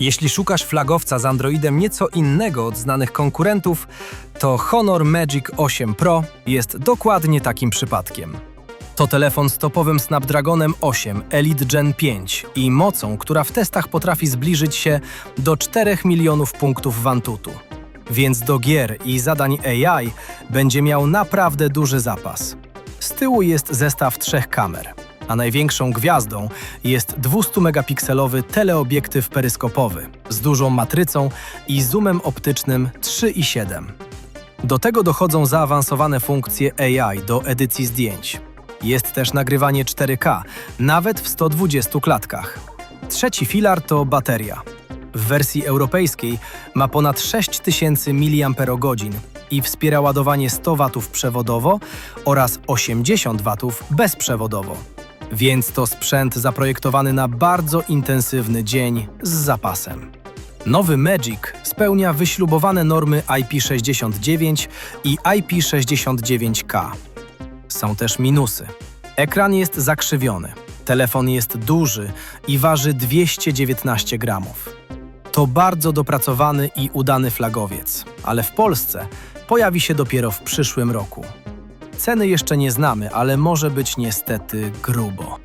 Jeśli szukasz flagowca z Androidem nieco innego od znanych konkurentów, to Honor Magic 8 Pro jest dokładnie takim przypadkiem. To telefon z topowym Snapdragonem 8 Elite Gen 5 i mocą, która w testach potrafi zbliżyć się do 4 milionów punktów Wantutu. Więc do gier i zadań AI będzie miał naprawdę duży zapas. Z tyłu jest zestaw trzech kamer, a największą gwiazdą jest 200-megapikselowy teleobiektyw peryskopowy z dużą matrycą i zoomem optycznym 3,7. Do tego dochodzą zaawansowane funkcje AI do edycji zdjęć. Jest też nagrywanie 4K, nawet w 120 klatkach. Trzeci filar to bateria. W wersji europejskiej ma ponad 6000 mAh i wspiera ładowanie 100 W przewodowo oraz 80 W bezprzewodowo. Więc to sprzęt zaprojektowany na bardzo intensywny dzień z zapasem. Nowy Magic spełnia wyśrubowane normy IP69 i IP69K. Są też minusy. Ekran jest zakrzywiony, telefon jest duży i waży 219 gramów. To bardzo dopracowany i udany flagowiec, ale w Polsce pojawi się dopiero w przyszłym roku. Ceny jeszcze nie znamy, ale może być niestety grubo.